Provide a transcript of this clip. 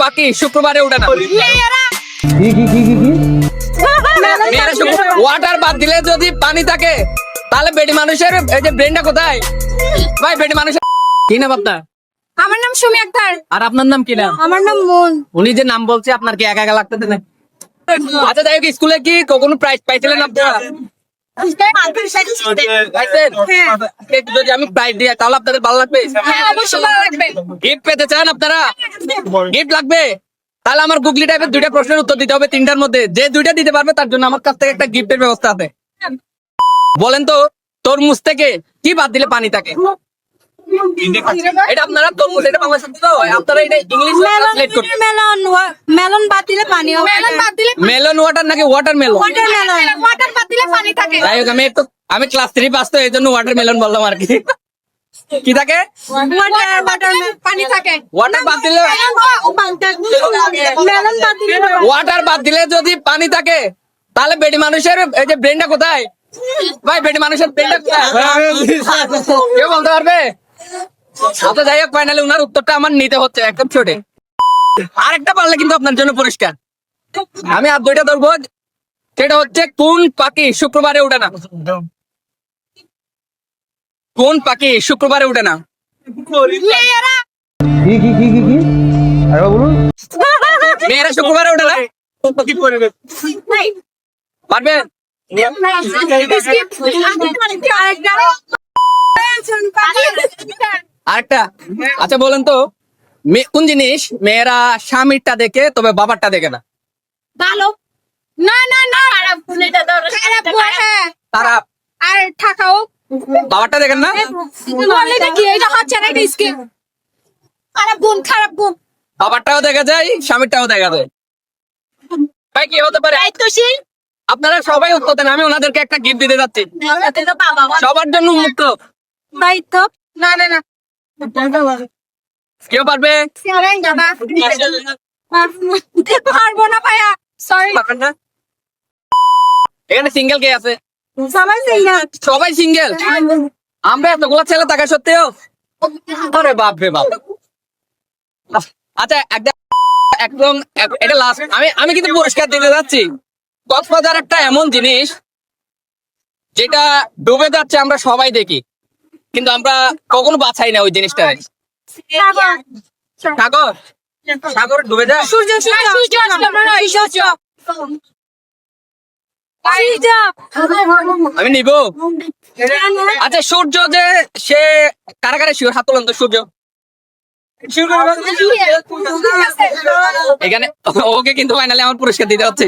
পাখি শুক্রবারে উঠে না। কি কি কি কি ওয়াটার বাদ দিলে যদি পানি থাকে তাহলে বেডি মানুষের এই যে ব্রেনটা কোথায়? ভাই বেডি মানুষের কি নাম আপনার? আমার নাম সুমি আক্তার। আর আপনার নাম কি নাম? আমার নাম মন। উনি যে নাম বলছে আপনার কি একা একা লাগতেছে না? আচ্ছা যাই হোক স্কুলে কি কোনো প্রাইজ পাইছিলেন আপনারা? হ্যাঁ আমার গুগলি টাইপের দুইটা প্রশ্নের উত্তর দিতে হবে তিনটার মধ্যে যে দুইটা দিতে পারবে তার জন্য আমার কাছ থেকে একটা গিফটের ব্যবস্থা আছে বলেন তো তরমুজ থেকে কি বাদ দিলে পানি থাকে এটা আপনারা তরমুজ এটা বাংলা শব্দ আপনারা এটা ইংলিশ মেলন মেলন বাদ দিলে পানি মেলন বাদ দিলে মেলন ওয়াটার নাকি ওয়াটার মেলন ওয়াটার বাদ দিলে পানি থাকে। যাই হোক আমি একটু আমি ক্লাস থ্রি পাস তো এই জন্য ওয়াটার মেলন বললাম আর কি। কি থাকে? ওয়াটার ওয়াটার পানি থাকে। ওয়াটার বাদ দিলে মেলন বাদ দিলে ওয়াটার বাদ দিলে যদি পানি থাকে তাহলে বেডি মানুষের এই যে ব্রেনটা কোথায়? ভাই বেডি মানুষের ব্রেনটা কোথায়? কেউ বলতে পারবে? আচ্ছা যাই হোক ফাইনালি উনার উত্তরটা আমার নিতে হচ্ছে একদম ছোটে। আরেকটা পারলে কিন্তু আপনার জন্য পরিষ্কার। আমি আর দুইটা ধরবো। সেটা হচ্ছে কোন পাখি শুক্রবারে উঠে না? কোন পাখি শুক্রবারে উঠে না? কি কি কি কি কি? আরে বলুন। মেয়েরা শুক্রবারে উঠে না? পারবেন আরেকটা। আচ্ছা বলেন তো। কোন জিনিস? মেয়েরা স্বামীরটা দেখে তবে বাবারটা দেখে না। ভালো। না না না। খারাপ খারাপ হ্যাঁ। তারা আর ঠাকাও। বাবারটা দেখেন না? বলে নাকি এটা হচ্ছে না একটা স্কিম খারাপ গুণ খারাপ গুণ বাবারটাও দেখা যায় স্বামীরটাও দেখা যায়। ভাই কি হতে পারে? দায়িত্বশীল। আপনারা সবাই উত্তর দেন আমি ওনাদেরকে একটা গিফট দিতে যাচ্ছি। সবার জন্য মুক্ত দায়িত্ব? না না না। কেউ পারবে? পারব না ভাইয়া সরি পারবেন না? এখানে সিঙ্গেল কে আছে? সবাই সিঙ্গেল সবাই সিঙ্গেল আমরা এতগুলো ছেলে থাকা সত্ত্বেও? আরে বাপ রে বাপ। আচ্ছা একদম একদম এটা লাস্ট আমি আমি কিন্তু পুরস্কার দিতে যাচ্ছি। কক্সবাজার একটা এমন জিনিস যেটা ডুবে যাচ্ছে আমরা সবাই দেখি। কিন্তু আমরা কখনো বাছাই না ওই জিনিসটা সাগর। সাগর? ডুবে যায়? সূর্য সূর্য সূর্য সূর্য আমি নিব। আচ্ছা সূর্য যে সে কারা কারা শিওর? হাত তোলেন তো সূর্য। এখানে ওকে কিন্তু ফাইনালি আমার পুরস্কার দিতে হচ্ছে।